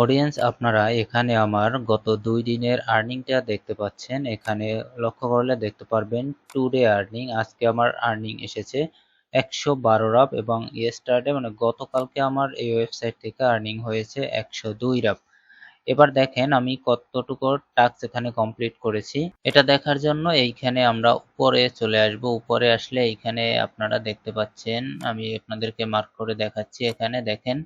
Audience আপনারা এখানে আমার গত দুই দিনের আর্নিংটা দেখতে পাচ্ছেন। এখানে লক্ষ্য করলে দেখতে পারবেন টুডে আর্নিং আজকে আমার আর্নিং এসেছে একশো বারো রাব এবং ইয়েস্টারডে মানে গতকালকে আমার এই ওয়েবসাইট থেকে আর্নিং হয়েছে একশো দুই রাব। এবার দেখেন আমি কতটুকু টাস্ক এখানে কমপ্লিট করেছি। এটা দেখার জন্য এইখানে আমরা উপরে চলে আসব। উপরে আসলে এইখানে আপনারা দেখতে পাচ্ছেন, আমি আপনাদেরকে মার্ক করে দেখাচ্ছি। এখানে দেখেন,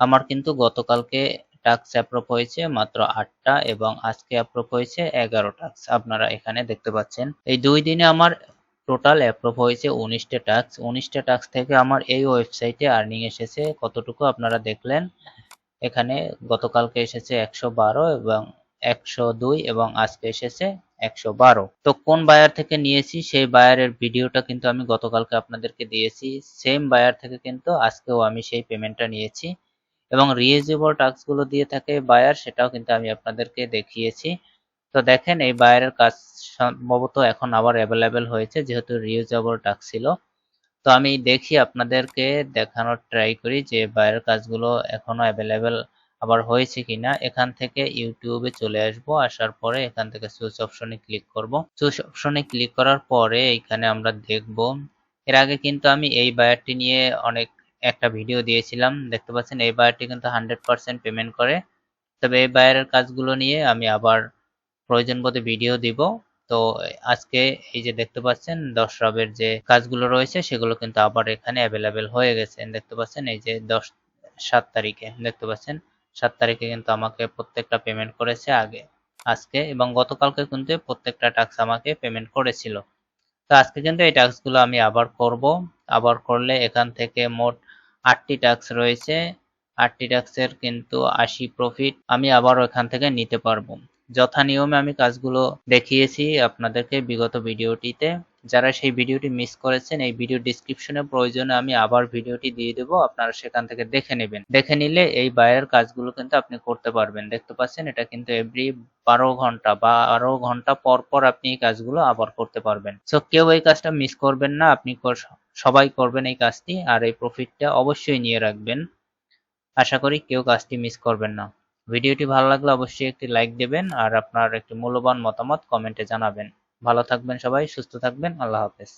আমার কিন্তু গতকালকে টাস্ক অ্যাপ্রুভ হয়েছে মাত্র আটটা এবং আজকে অ্যাপ্রুভ হয়েছে এগারো টাস্ক আপনারা এখানে দেখতে পাচ্ছেন, এই দুই দিনে আমার টোটাল অ্যাপ্রুভ হয়েছে উনিশটা টাস্ক উনিশটা টাস্ক থেকে আমার এই ওয়েবসাইটে আর্নিং এসেছে কতটুকু আপনারা দেখলেন? এখানে গতকালকে এসেছে একশো বারো এবং একশো দুই এবং আজকে এসেছে একশো বারো। তো কোন বায়ার থেকে নিয়েছি সেই বায়ারের ভিডিওটা কিন্তু আমি গতকালকে আপনাদেরকে দিয়েছি। সেম বায়ার থেকে কিন্তু আজকেও আমি সেই পেমেন্টটা নিয়েছি। এবং রিউজেবল টাস্কগুলো দিয়ে থাকে বায়ার সেটাও কিন্তু আমি আপনাদেরকে দেখিয়েছি। তো দেখেন, এই বায়ারের কাজ সম্ভবত এখন আবার অ্যাভেলেবেল হয়েছে, যেহেতু রিউজেবল টাস্ক ছিল। তো আমি দেখি আপনাদেরকে দেখানোর ট্রাই করি যে বায়ারের কাজগুলো এখনও অ্যাভেলেবেল আবার হয়েছে কিনা। এখান থেকে ইউটিউবে চলে আসব, আসার পরে এখান থেকে সুইচ অপশনে ক্লিক করব। সুইচ অপশনে ক্লিক করার পরে এখানে আমরা দেখব। এর আগে কিন্তু আমি এই বায়ারটি নিয়ে অনেক একটা ভিডিও দিয়েছিলাম, দেখতে পাচ্ছেন? এই বায়ারটি কিন্তু হান্ড্রেড পার্সেন্ট পেমেন্ট করে। তবে এই বায়ারের কাজগুলো নিয়ে আমি আবার প্রয়োজন বোধে ভিডিও দিব। তো আজকে এই যে দেখতে পাচ্ছেন, দশ রবের যে কাজগুলো রয়েছে, সেগুলো কিন্তু আবার এখানে অ্যাভেলেবেল হয়ে গেছে। দেখতে পাচ্ছেন, এই যে দশ, সাত তারিখে, দেখতে পাচ্ছেন? সাত তারিখে কিন্তু আমাকে প্রত্যেকটা পেমেন্ট করেছে আগে, আজকে এবং গতকালকে কিন্তু প্রত্যেকটা টাস্ক আমাকে পেমেন্ট করেছিল। তো আজকে কিন্তু এই টাস্কগুলো আমি আবার করব। আবার করলে এখান থেকে মোট আটটি টাস্ক রয়েছে। আটটি টাস্কের কিন্তু আশি প্রফিট আমি আবার এখান থেকে নিতে পারব। যথা নিয়মে আমি কাজগুলো দেখিয়েছি আপনাদেরকে বিগত ভিডিওটিতে। যারা সেই ভিডিওটি মিস করেছেন, এই ভিডিও ডিসক্রিপশনে প্রয়োজনে আমি আবার ভিডিওটি দিয়ে দেব। আপনারা সেখান থেকে দেখে নেবেন। দেখে নিলে এই বাইরের কাজগুলো কিন্তু আপনি করতে পারবেন। দেখতে পাচ্ছেন, এটা কিন্তু এভরি বারো ঘণ্টা বা আরও ঘণ্টা পর পর আপনি এই কাজগুলো আবার করতে পারবেন। সো কেউ এই কাজটা মিস করবেন না। আপনি সবাই করবেন এই কাজটি আর এই প্রফিটটা অবশ্যই নিয়ে রাখবেন। আশা করি কেউ কাজটি মিস করবেন না। ভিডিওটি ভালো লাগলে অবশ্যই একটি লাইক দেবেন আর আপনার একটি মূল্যবান মতামত কমেন্টে জানাবেন। ভালো থাকবেন সবাই, সুস্থ থাকবেন, আল্লাহ হাফেজ।